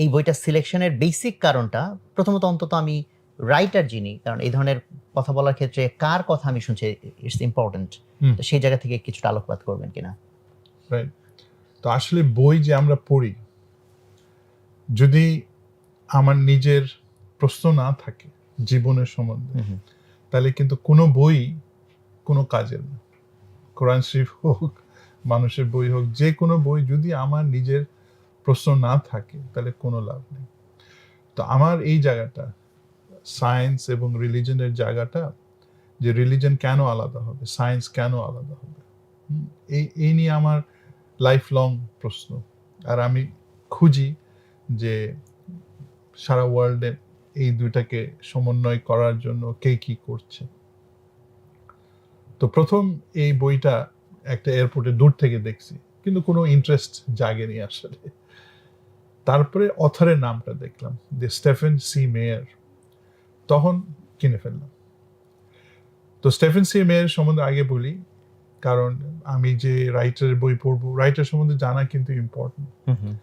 এই বইটা সিলেকশনের বেসিক কারণটা প্রথমত অন্তত আমি রাইটার যিনি কারণ এই ধরনের কথা বলার ক্ষেত্রে কার কথা আমি শুনছি ইটস ইম্পর্টেন্ট তো সেই জায়গা থেকে কিছুটা আলোকপাত করবেন কিনা। তো আসলে বই যে আমরা পড়ি যদি আমার নিজের প্রশ্ন না থাকে জীবনের সম্বন্ধে। তাহলে কিন্তু কোনো বই কোনো কাজের না। কোরআন শরীফ হোক মানুষের বই হোক যে কোনো বই যদি আমার নিজের প্রশ্ন না থাকে, তাহলে কোনো লাভ নেই। তো আমার এই জায়গাটা সায়েন্স এবং রিলিজনের জায়গাটা, যে রিলিজন কেন আলাদা হবে সায়েন্স কেন আলাদা হবে? এই এই নিয়ে আমার লাইফ লং প্রশ্ন। আর আমি খুঁজি যে সারা ওয়ার্ল্ডে এই দুইটাকে সমন্বয় করার জন্য কে কি করছে। তো প্রথম এই বইটা একটা এয়ারপোর্টে দূর থেকে দেখছি, কিন্তু কোনো ইন্টারেস্ট জাগেনি আসলে। তারপরে অথরের নামটা দেখলাম যে স্টেফেন সি মেয়ার। তখন কিনে ফেললাম। তো স্টেফেন সি মেয়ার সম্বন্ধে আগে বলি কারণ আমি যে রাইটারের বই পড়ব রাইটার সম্বন্ধে জানা কিন্তু ইম্পর্টেন্ট হুম হুম।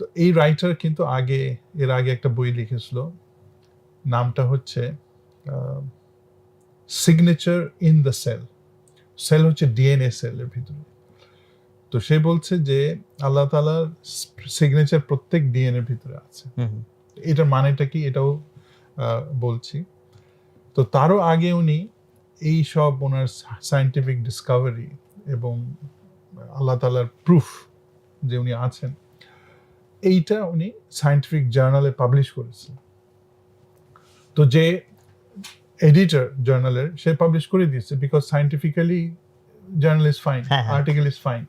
তো এই রাইটার কিন্তু আগে এর আগে একটা বই লিখেছিল নামটা হচ্ছে signature in the cell cell হচ্ছে ডিএনএ সেলের ভিতরে। তো সে বলছে যে আল্লাহ তালার সিগনেচার প্রত্যেক ডিএনএর ভিতরে আছে। এটার মানেটা কি এটাও বলছি। তো তারও আগে উনি এই সব ওনার সায়েন্টিফিক ডিসকাভারি এবং আল্লাহ তালার প্রুফ যে উনি আছেন এইটা উনি সায়েন্টিফিক জার্নালে পাবলিশ করেছেন। তো যে এডিটর জার্নালের সে পাবলিশ করে দিয়েছে because scientifically journal is fine. Article is fine.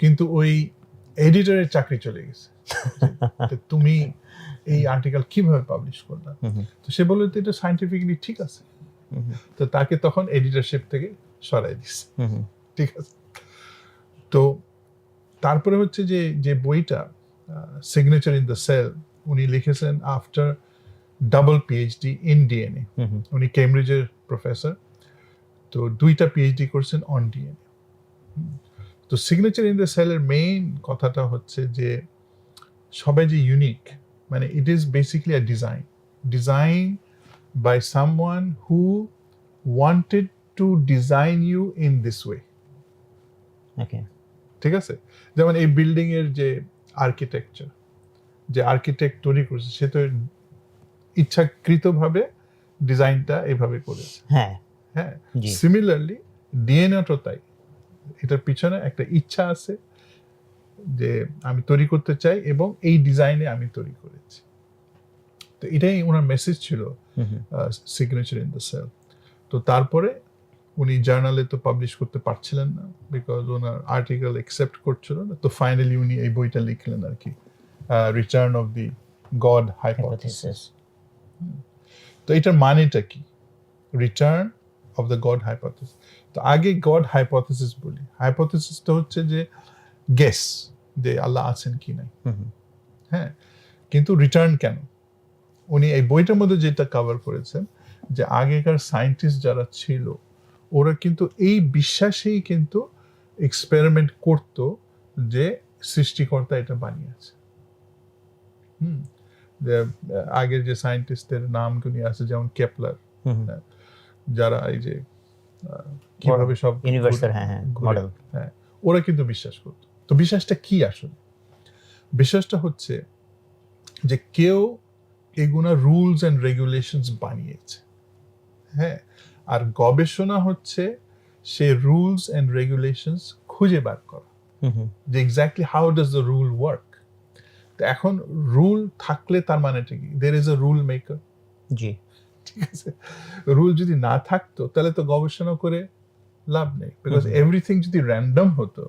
কিন্তু ওই এডিটরের চাকরি চলে গেছে তুমি এই আর্টিকেল কীভাবে পাবলিশ করলে। তো সে বলল তো এটা সায়েন্টিফিক্যালি ঠিক আছে। তো তাকে তখন এডিটরশিপ থেকে সরাই হুম। ঠিক আছে তো তারপরে হচ্ছে যে যে বইটা সিগনেচার ইন দ্য সেল উনি লিখেছেন after double PhD in DNA. উনি কেমব্রিজের প্রফেসর তো দুইটা পিএইচডি করছেন অন ডিএনএ তো সিগনেচার ইন দ্য সেলের মেইন কথাটা হচ্ছে যে সবাই যে ইউনিক মানে it is basically a design design by someone who wanted to design you in this way okay ঠিক আছে? যেমন এই বিল্ডিং এর যে আর্কিটেকচার যে আর্কিটেক্ট তৈরি করেছে সে তো ইচ্ছাকৃতভাবে ডিজাইনটা এভাবে করেছে। হ্যাঁ। হ্যাঁ সিমিলারলি ডিএনএটাও তাই। এটার পিছনে একটা ইচ্ছা আছে যে আমি তৈরি করতে চাই এবং এই ডিজাইনে আমি তৈরি করেছি। তো এটাই ওনার মেসেজ ছিল। সিগনেচার ইন দ্য সেল তো তারপরে উনি জার্নালে তো পাবলিশ করতে পারছিলেন না বিকজ ওনার আর্টিকেল একসেপ্ট করছিল না। তো ফাইনালি উনি এই বইটা লিখলেন আর কি return of the god hypothesis. তো এটার মানেটা কি? Return of the god hypothesis তো আগে গড হাইপোথিসিস বলি। হাইপোথিসিসটা হচ্ছে যে গেস যে আল্লাহ আছেন কি নাই। হ্যাঁ? কিন্তু রিটার্ন কেন? উনি এই বইটার মধ্যে যেটা কভার করেছেন যে আগেকার সায়েন্টিস্ট যারা ছিল ওরা কিন্তু এই বিশ্বাসেই কিন্তু এক্সপেরিমেন্ট করত যে সৃষ্টিকর্তা এটা বানিয়েছে। হুম? আগের যে সায়েন্টিস্টদের নামগুলি আছে যেমন কেপলার। যারা এই যে কীভাবে সব ইউনিভার্সাল হ্যাঁ হ্যাঁ মডেল হ্যাঁ ওরা কিন্তু বিশ্বাস করত। তো বিশ্বাসটা কি আসলে? বিশ্বাসটা হচ্ছে যে কেউ এগুলা রুলস অ্যান্ড রেগুলেশনস বানিয়েছে। হ্যাঁ আর গবেষণা হচ্ছে সে রুলস অ্যান্ড রেগুলেশনস খুঁজে বার করা। হুম হুম। যে exactly how does the rule work তো এখন রুল থাকলে তার মানেটা কি? দের ইজ রুল মেকার জি। ঠিক আছে। রুল যদি না থাকতো তাহলে তো গবেষণা করে লাভ নেই। বিকজ এভরিথিং যদি র্যান্ডম হতো।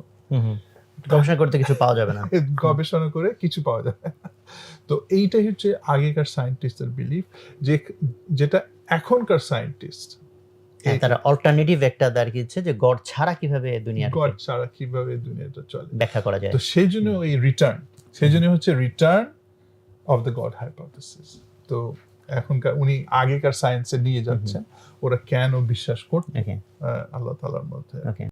গবেষণা করতে কিছু পাওয়া যাবে না। গবেষণা করে কিছু পাওয়া যাবে তো এইটাই হচ্ছে আগেকার সায়েন্টিস্টের বিলিফ যে যেটা এখনকার সায়েন্টিস্ট হ্যাঁ তারা অল্টারনেটিভ একটা দাঁড়িয়েছে যে গড ছাড়া কীভাবে দুনিয়ার গড ছাড়া কীভাবে দুনিয়াটা চলে। ব্যাখ্যা করা যায়। তো সেই জন্য এই রিটার্ন সেই জন্য হচ্ছে return of the god hypothesis তো এখনকার উনি আগেকার সায়েন্সে নিয়ে যাচ্ছেন। ওরা কেন বিশ্বাস করতেন আল্লাহ তালার মধ্যে।